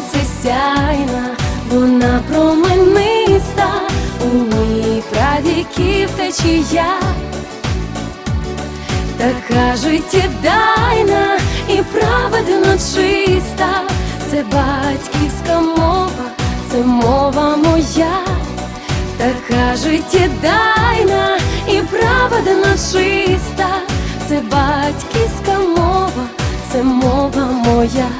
сонце сяйна, вона промениста, у ній правіків течія, така життєдайна і праведно чиста, це батьківська мова, це мова моя, така життєдайна і праведно чиста, це батьківська мова, це мова моя.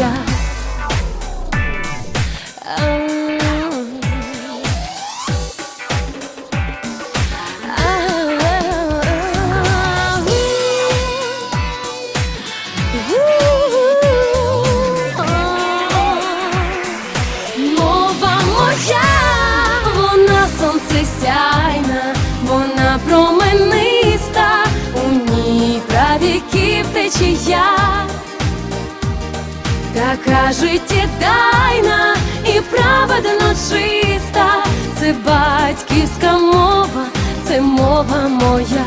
Така життєдайна і праведно чиста, це батьківська мова, це мова моя,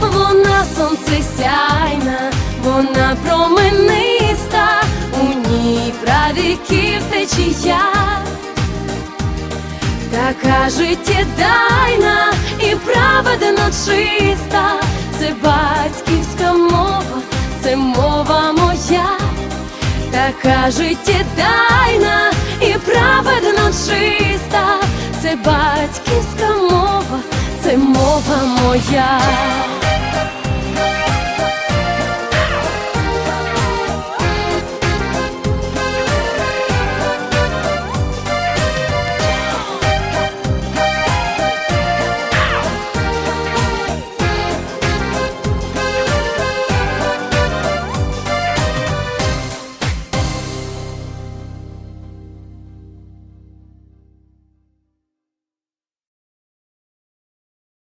вона сонце сяйна, вона промениста, у ній правіків течія, така життєдайна і праведно чиста, це батьківська мова, це мова така життєдайна і праведно чиста, це батьківська мова, це мова моя.